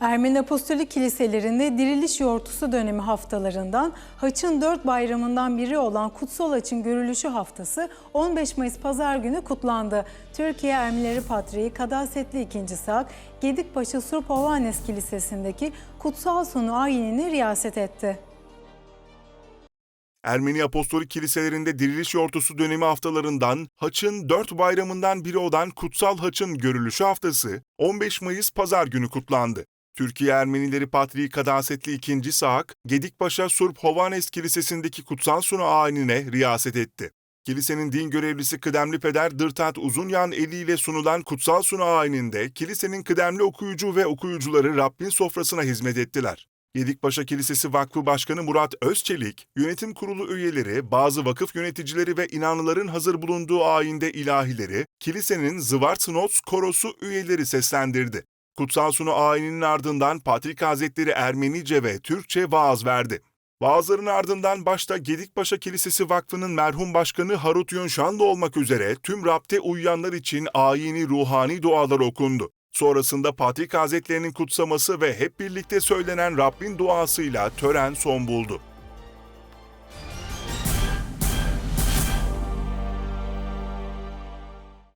Ermeni Apostolik Kiliselerinde Diriliş Yortusu dönemi haftalarından Haç'ın dört bayramından biri olan Kutsal Haç'ın görülüşü haftası 15 Mayıs Pazar günü kutlandı. Türkiye Ermenileri Patriği Kadasetli II. Sak, Gedikpaşa Surp Hovannes Kilisesi'ndeki kutsal sunu ayinini riyaset etti. Ermeni Apostolik Kiliselerinde Diriliş Yortusu dönemi haftalarından Haç'ın dört bayramından biri olan Kutsal Haç'ın görülüşü haftası 15 Mayıs Pazar günü kutlandı. Türkiye Ermenileri Patriği Kadasetli II. Saak, Gedikpaşa Surp Hovannes Kilisesi'ndeki kutsal sunu ayinine riyaset etti. Kilisenin din görevlisi kıdemli peder Dırtat Uzunyan eliyle sunulan kutsal sunu ayininde kilisenin kıdemli okuyucu ve okuyucuları Rabbin sofrasına hizmet ettiler. Gedikpaşa Kilisesi Vakfı Başkanı Murat Özçelik, yönetim kurulu üyeleri, bazı vakıf yöneticileri ve inanlıların hazır bulunduğu ayinde ilahileri, kilisenin Zıvartsnots korosu üyeleri seslendirdi. Kutsal Sunu ayininin ardından Patrik Hazretleri Ermenice ve Türkçe vaaz verdi. Vaazların ardından başta Gedikpaşa Kilisesi Vakfı'nın merhum başkanı Harut Yönşanlı olmak üzere tüm rapte uyuyanlar için ayini ruhani dualar okundu. Sonrasında Patrik Hazretlerinin kutsaması ve hep birlikte söylenen Rabbin duasıyla tören son buldu.